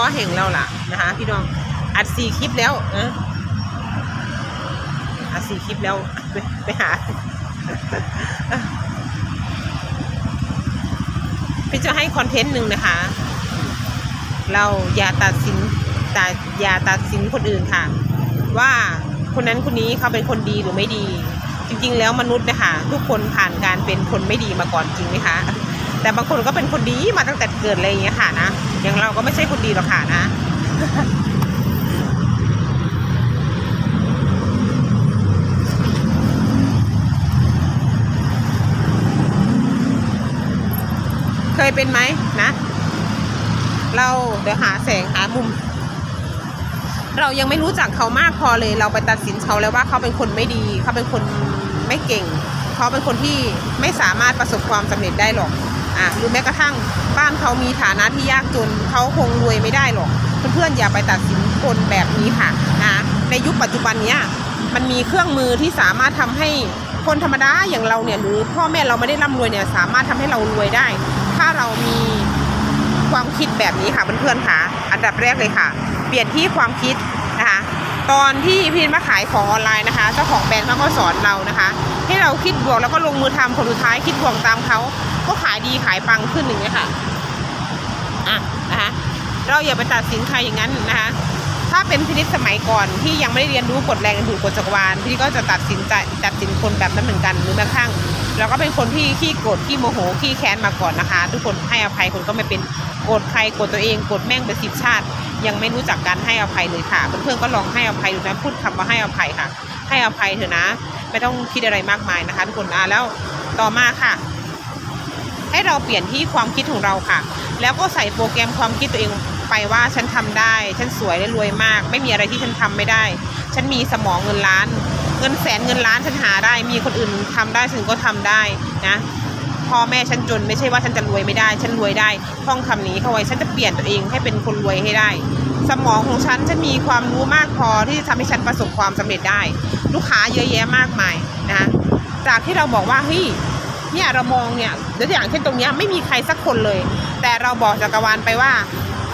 อแห่งเราล่ะนะคะพี่น้องอัดสี่คลิปแล้วนะอัดสี่คลิปแล้วไปไปหาพี่จะให้คอนเทนต์หนึ่งนะคะ เราอย่าตัดสินแต่อย่าตัดสินคนอื่นค่ะ ว่าคนนั้นคนนี้เขาเป็นคนดีหรือไม่ดี จริง ๆ แล้วมนุษย์นะคะทุกคนผ่านการเป็นคนไม่ดีมาก่อนจริงไหมคะแต่บางคนก็เป็นคนดีมาตั้งแต่เกิดอะไรอย่างเงี้ยค่ะนะ อย่างเราก็ไม่ใช่คนดีหรอกค่ะนะเคยเป็นไหมนะ เราเดี๋ยวหาแสงหามุม เรายังไม่รู้จักเขามากพอเลย เราไปตัดสินเขาแล้วว่าเขาเป็นคนไม่ดี เขาเป็นคนไม่เก่ง เขาเป็นคนที่ไม่สามารถประสบความสำเร็จได้หรอก อะหรือแม้กระทั่งบ้านเขามีฐานะที่ยากจนเขาคงรวยไม่ได้หรอก เพื่อนๆอย่าไปตัดสินคนแบบนี้ค่ะนะในยุคปัจจุบันเนี้ยมันมีเครื่องมือที่สามารถทำให้คนธรรมดาอย่างเราเนี่ยหรือพ่อแม่เราไม่ได้ร่ำรวยเนี่ยสามารถทำให้เรารวยได้ ถ้าเรามีความคิดแบบนี้ค่ะเพื่อนๆค่ะ อันดับแรกเลยค่ะ เปลี่ยนที่ความคิด ตอนที่พี่มาขายของออนไลน์นะคะเจ้าของแบรนด์เขาก็สอนเรานะคะ ให้เราคิดบวกแล้วก็ลงมือทำผลสุดท้ายคิดบวกตามเขาก็ขายดีขายปังขึ้นอย่างเงี้ยค่ะอะนะคะเราอย่าไปตัดสินใครอย่างนั้นนะคะถ้าเป็นพินิษสมัยก่อนที่ยังไม่ได้เรียนรู้กฎแรงดูดกฎจักรวาลพี่ก็จะตัดสินใจตัดสินคนแบบนั้นเหมือนกันหรือแม้กระทั่งเราก็เป็นคนที่ขี้โกรธขี้โมโหขี้แค้นมาก่อนนะคะ ทุกคนให้อภัยคนก็ไม่เป็นโกรธใครโกรธตัวเองโกรธแม่งเป็นสิบชาติ ยังไม่รู้จักการให้อภัยเลยค่ะ เพื่อนๆก็ลองให้อภัยดูนะพูดคำว่าให้อภัยค่ะ ให้อภัยเถอะนะ ไม่ต้องคิดอะไรมากมายนะคะ ทุกคนอะแล้วต่อมาค่ะ ให้เราเปลี่ยนที่ความคิดของเราค่ะ แล้วก็ใส่โปรแกรมความคิดตัวเองไปว่าฉันทำได้ ฉันสวยและรวยมาก ไม่มีอะไรที่ฉันทำไม่ได้ ฉันมีสมองเงินล้าน เงินแสนเงินล้านฉันหาได้ มีคนอื่นทำได้ฉันก็ทำได้นะ พ่อแม่ฉันจน ไม่ใช่ว่าฉันจะรวยไม่ได้ ฉันรวยได้ท่องคำนี้เข้าไว้ฉันจะเปลี่ยนตัวเองให้เป็นคนรวยให้ได้ สมองของฉันฉันมีความรู้มากพอที่จะทำให้ฉันประสบความสำเร็จได้ ลูกค้าเยอะแยะมากมายนะจากที่เราบอกว่าเฮ้ยเนี่ยเรามองเนี่ยตัวอย่างเช่นตรงเนี้ยไม่มีใครสักคนเลย แต่เราบอกจักรวาลไปว่า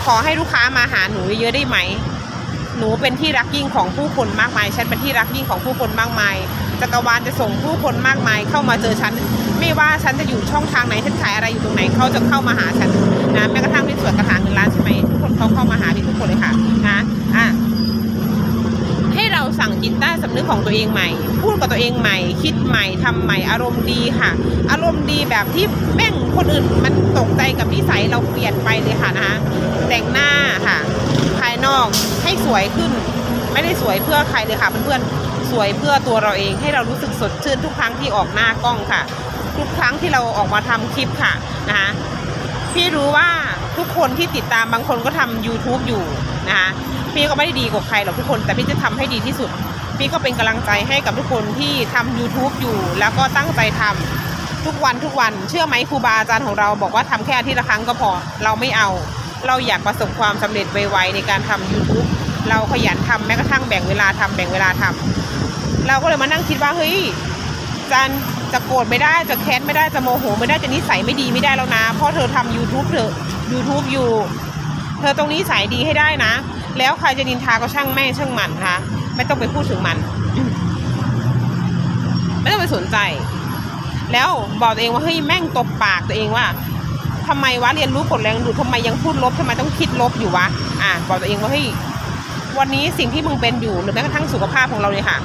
ขอให้ลูกค้ามาหาหนูเยอะได้ไหม หนูเป็นที่รักยิ่งของผู้คนมากมาย ฉันเป็นที่รักยิ่งของผู้คนมากมาย จักรวาลจะส่งผู้คนมากมายเข้ามาเจอฉัน ไม่ว่าฉันจะอยู่ช่องทางไหนฉันขายอะไรอยู่ตรงไหนเขาจะเข้ามาหาฉันนะแม้กระทั่งในส่วนกระถางเงินล้านใช่ไหมทุกคนเขาเข้ามาหาที่ทุกคนเลยค่ะนะอะให้เราสั่งจิตใต้สำนึกของตัวเองใหม่ พูดกับตัวเองใหม่ คิดใหม่ทำใหม่ อารมณ์ดีค่ะ อารมณ์ดีแบบที่แม่งคนอื่นมันตกใจกับนิสัยเราเปลี่ยนไปเลยค่ะนะคะแต่งหน้าค่ะ ภายนอกให้สวยขึ้น ไม่ได้สวยเพื่อใครเลยค่ะเพื่อนๆ สวยเพื่อตัวเราเองให้เรารู้สึกสดชื่นทุกครั้งที่ออกหน้ากล้องค่ะ ทุกครั้งที่เราออกมาทำคลิปค่ะนะคะพี่รู้ว่าทุกคนที่ติดตามบางคนก็ทำ YouTube อยู่นะคะพี่ก็ไม่ได้ดีกว่าใครหรอกทุกคน แต่พี่จะทำให้ดีที่สุด พี่ก็เป็นกำลังใจให้กับทุกคนที่ทำ YouTube อยู่ แล้วก็ตั้งใจทำทุกวันทุกวันเชื่อไหมครูบาอาจารย์ของเราบอกว่าทำแค่อาทิตย์ละครั้งก็พอเราไม่เอา เราอยากประสบความสำเร็จไวๆในการทำ YouTube เราขยันทำแม้กระทั่งแบ่งเวลาทำแบ่งเวลาทำ เราก็เลยมานั่งคิดว่าเฮ้ยจันจะโกรธไม่ได้จะแค้นไม่ได้จะโมโห ไม่ได้จะนิสัยไม่ดีไม่ได้แล้วนะ เพราะเธอทำ YouTube เธอ YouTube อยู่ เธอตรงนี้สายดีให้ได้นะ แล้วใครจะนินทาก็ช่างแม่ช่างมันนะคะไม่ต้องไปพูดถึงมัน ไม่ต้องไปสนใจ แล้วบอกตัวเองว่าเฮ้ยแม่งตบปากตัวเองว่าทำไมวะเรียนรู้กฎแรงดูดทำไมยังพูดลบทำไมต้องคิดลบอยู่วะอะบอกตัวเองว่าเฮ้ยวันนี้สิ่งที่มึงเป็นอยู่หรือแม้กระทั่งสุขภาพของเราเลยค่ะ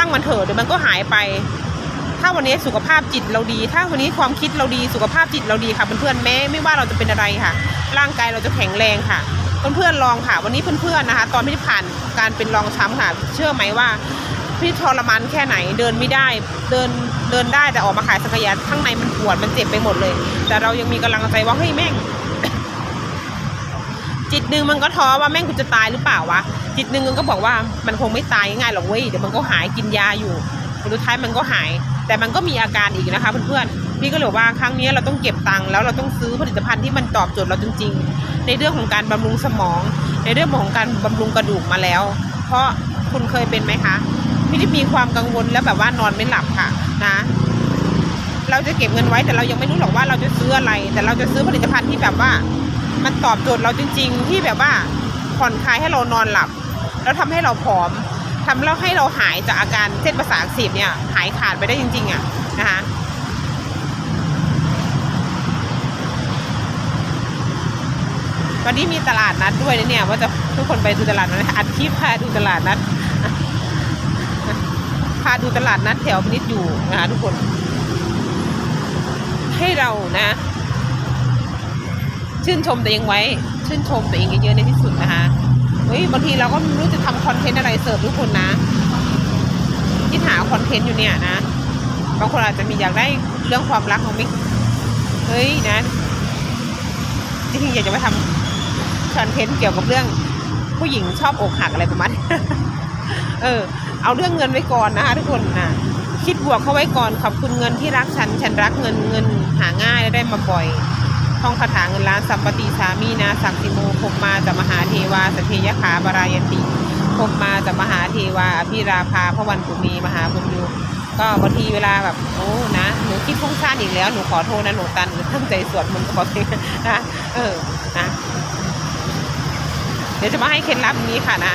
ช่างมันเถอะเดี๋ยวมันก็หายไป ถ้าวันนี้สุขภาพจิตเราดี ถ้าวันนี้ความคิดเราดีสุขภาพจิตเราดีค่ะเพื่อนๆแม้ไม่ว่าเราจะเป็นอะไรค่ะ ร่างกายเราจะแข็งแรงค่ะเพื่อนๆลองค่ะ วันนี้เพื่อนๆนะคะ ตอนที่ผ่านการเป็นรองช้ำค่ะ เชื่อไหมว่าพี่ทรมานแค่ไหนเดินไม่ได้เดินเดินได้แต่ออกมาขายสังขยาข้างในมันปวดมันเจ็บไปหมดเลย แต่เรายังมีกำลังใจว่าเฮ้ยแม่ง จิตหนึ่งมันก็ท้อว่าแม่งกูจะตายหรือเปล่าวะ จิตหนึ่งมันก็บอกว่ามันคงไม่ตายง่ายๆหรอกเว้ย เดี๋ยวมันก็หายกินยาอยู่ผลสุดท้ายมันก็หาย แต่มันก็มีอาการอีกนะคะเพื่อนๆ พี่ก็เลยบอกว่าครั้งนี้เราต้องเก็บตังค์แล้วเราต้องซื้อผลิตภัณฑ์ที่มันตอบโจทย์เราจริง ๆ ในเรื่องของการบำรุงสมอง ในเรื่องของการบำรุงกระดูกมาแล้ว เพราะคุณเคยเป็นไหมคะพี่ที่มีความกังวลแล้วแบบว่านอนไม่หลับค่ะนะเราจะเก็บเงินไว้แต่เรายังไม่รู้หรอกว่าเราจะซื้ออะไร แต่เราจะซื้อผลิตภัณฑ์ที่แบบว่า มันตอบโจทย์เราจริง ๆ ที่แบบว่าผ่อนคลายให้เรานอนหลับ แล้วทำให้เราผอมทำแล้วให้เราหายจากอาการเส้นประสาทอักเสบเนี่ย หายขาดไปได้จริง ๆอะนะคะวันนี้มีตลาดนัดด้วยนะเนี่ย ว่าจะทุกคนไปดูตลาดนัดอัดคลิปพาดูตลาดนัดพาดูตลาดนัดแถวพินิจอยู่นะคะทุกคน ให้เรานะ ชื่นชมตัวเองไว้ ชื่นชมตัวเองเยอะๆในที่สุดนะคะเฮ้ยบางทีเราก็ไม่รู้จะทำคอนเทนต์อะไรเสิร์ฟทุกคนนะที่หาคอนเทนต์อยู่เนี่ยนะบางคนอาจจะมีอยากได้เรื่องความรักของมิกเฮ้ยนะจริงๆอยากจะมาทำคอนเทนต์เกี่ยวกับเรื่อง ผู้หญิงชอบอกหักอะไรประมาณเออ เอาเรื่องเงินไว้ก่อนนะคะทุกคนนะคิดบวกเข้าไว้ก่อนขอบคุณเงินที่รักฉัน ฉันรักเงินเงินหาง่ายและได้มาบ่อย ท่องคาถาเงินล้านสัมปติสามีนาสังสิโมภพมาจะมหาเทวาสเพยขาบารายติภพมาจะมหาเทวาอภิราภาพระวันตุมีมหาบุญยูก็บางทีเวลาแบบโอ้นะหนูคิดฟุ้งซ่านอีกแล้วหนูขอโทษนะหนูตันหนูตั้งใจสวดมนต์ขอเพลงนะเออนะเดี๋ยวจะมาให้เคล็ดลับนี้ค่ะนะ